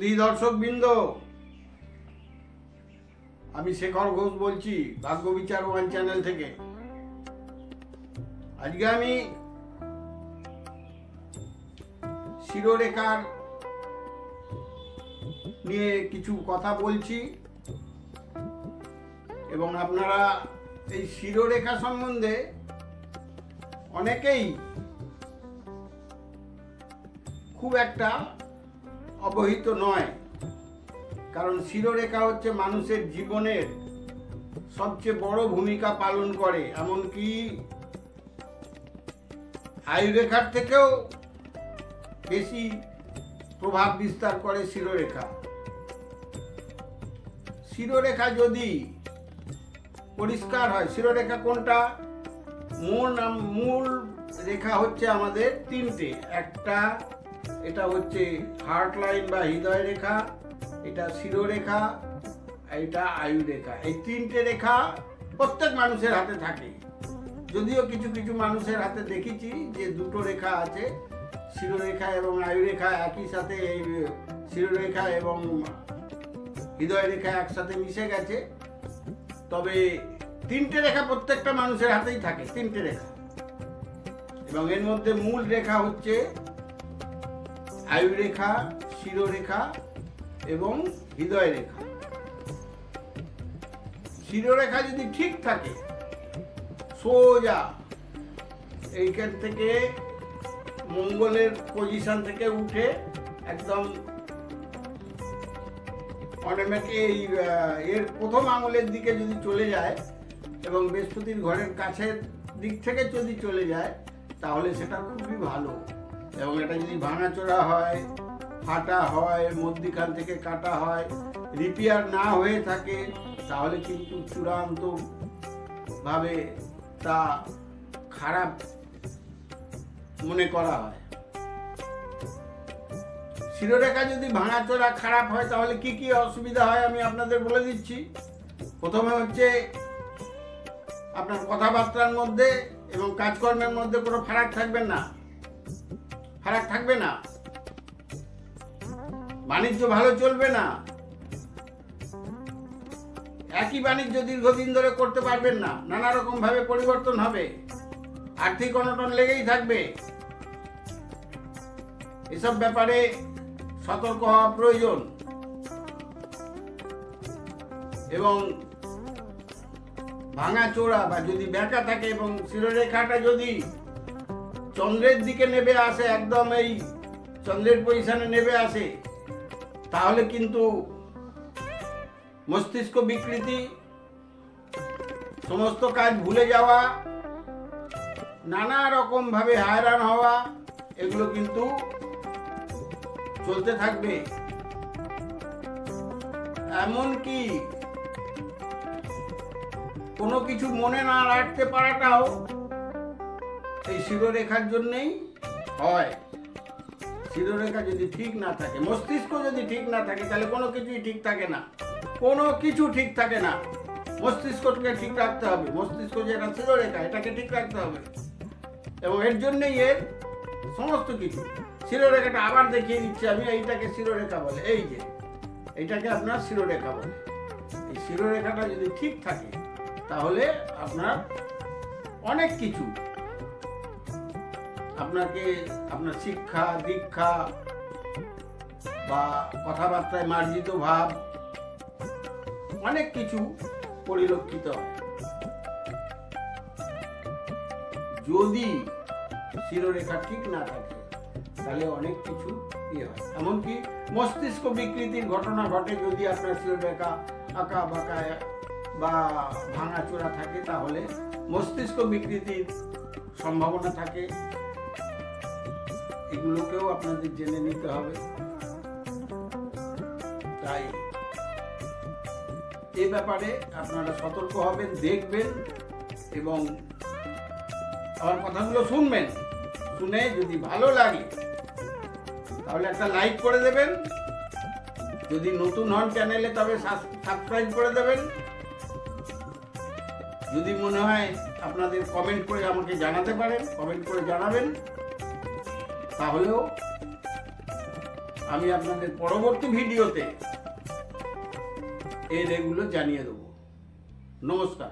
সুধী দর্শক বৃন্দ, আমি শেখর ঘোষ বলছি, ভাগ্য বিচার ওয়ান চ্যানেল থেকে। আজকে আমি শিরোরেখার নিয়ে কিছু কথা বলছি এবং আপনারা এই শিরোরেখা সম্বন্ধে অনেকেই খুব একটা অবহিত নয়। কারণ শিরোরেখা হচ্ছে মানুষের জীবনের সবচেয়ে বড় ভূমিকা পালন করে, এমনকি আয়ুরেখার থেকেও বেশি প্রভাব বিস্তার করে শিরোরেখা। শিরোরেখা যদি পরিষ্কার হয়, শিরোরেখা কোনটা? মূল মূল রেখা হচ্ছে আমাদের তিনটে। একটা এটা হচ্ছে হার্ট লাইন বা হৃদয় রেখা, এটা শিরোরেখা, এটা আয়ু রেখা এই তিনটে রেখা প্রত্যেক মানুষের হাতে থাকে। যদিও কিছু কিছু মানুষের হাতে দেখেছি যে দুটো রেখা আছে, শিরোরেখা এবং আয়ু রেখা একই সাথে এই শিরোরেখা এবং হৃদয় রেখা একসাথে মিশে গেছে। তবে তিনটে রেখা প্রত্যেকটা মানুষের হাতেই থাকে, তিনটে রেখা। এবং এর মধ্যে মূল রেখা হচ্ছে আয়ু রেখা শিরোরেখা এবং হৃদয় রেখা শিরোরেখা যদি ঠিক থাকে, সোজা এইখান থেকে মঙ্গলের পজিশন থেকে উঠে একদম অনেক এই এর প্রথম আঙুলের দিকে যদি চলে যায় এবং বৃহস্পতির ঘরের কাছের দিক থেকে যদি চলে যায়, তাহলে সেটা খুবই ভালো। এবং এটা যদি ভাঙাচোরা হয়, ফাটা হয়, মধ্যিখান থেকে কাটা হয় রিপেয়ার না হয়ে থাকে, তাহলে কিন্তু চূড়ান্ত ভাবে তা খারাপ মনে করা হয়। শিরোরেখা যদি ভাঙাচোরা খারাপ হয়, তাহলে কি কি অসুবিধা হয় আমি আপনাদের বলে দিচ্ছি। প্রথমে হচ্ছে আপনার কথাবার্তার মধ্যে এবং কাজকর্মের মধ্যে কোনো ফারাক থাকবেন না। ফারাক থাকবে না। বাণিজ্য ভালো চলবে না। একই বাণিজ্য দীর্ঘদিন ধরে করতে পারবেন না। নানা রকম ভাবে পরিবর্তন হবে। আর্থিক অনটন লেগেই থাকবে। এসব ব্যাপারে সতর্ক হওয়া প্রয়োজন। এবং ভাঙা চোরা বা যদি ব্যাকা থাকে এবং শিরোরেখাটা যদি চন্দ্রের দিকে নেবে আসে, একদম এই চন্দ্রের পজিশনে নেবে আসে। তাহলে কিন্তু মস্তিষ্ক বিকৃতি, সমস্ত কাজ ভুলে যাওয়া নানা রকম ভাবে হায়রান হওয়া, এগুলো কিন্তু চলতে থাকবে। এমনকি কোনো কিছু মনে না রাখতে পারাটাও এই শিরোরেখার জন্যেই হয়। শিরোরেখা যদি ঠিক না থাকে, মস্তিষ্ক যদি ঠিক না থাকে, তাহলে কোনো কিছুই ঠিক থাকে না। কোনো কিছু ঠিক থাকে না। মস্তিষ্কটাকে ঠিক রাখতে হবে। মস্তিষ্ক যেটা শিরোরেখা, এটাকে ঠিক রাখতে হবে। এবং এর জন্যই এর সমস্ত কিছু। শিরোরেখাটা আবার দেখিয়ে দিচ্ছি আমি, এইটাকে শিরোরেখা বলে। এই যে এইটাকে আপনার শিরোরেখা বলে। এই শিরোরেখাটা যদি ঠিক থাকে, তাহলে আপনার অনেক কিছু আপনাকে আপনার শিক্ষা, দীক্ষা বা কথাবার্তায় মার্জিত ভাব, অনেক কিছু পরিলক্ষিত যদি শিরোরেখা ঠিক না থাকে, তাহলে অনেক কিছু ইয়ে হয়। এমনকি মস্তিষ্ক বিকৃতির ঘটনা ঘটে, যদি আপনার শিরোরেখা আঁকা, বাঁকা বা ভাঙাচোরা থাকে, তাহলে মস্তিষ্ক বিকৃতির সম্ভাবনা থাকে। এগুলোকেও আপনাদের জেনে নিতে হবে। তাই এ ব্যাপারে আপনারা সতর্ক হবেন, দেখবেন এবং আমার কথাগুলো শুনবেন। শুনে যদি ভালো লাগে, তাহলে একটা লাইক করে দেবেন। যদি নতুন হন চ্যানেলে, তবে সাবস্ক্রাইব করে দেবেন। যদি মনে হয় আপনাদের কমেন্ট করে আমাকে জানাতে পারেন কমেন্ট করে জানাবেন। তাহলেও আমি আপনাদের পরবর্তী ভিডিওতে এই রেগুলো জানিয়ে দেবো। নমস্কার।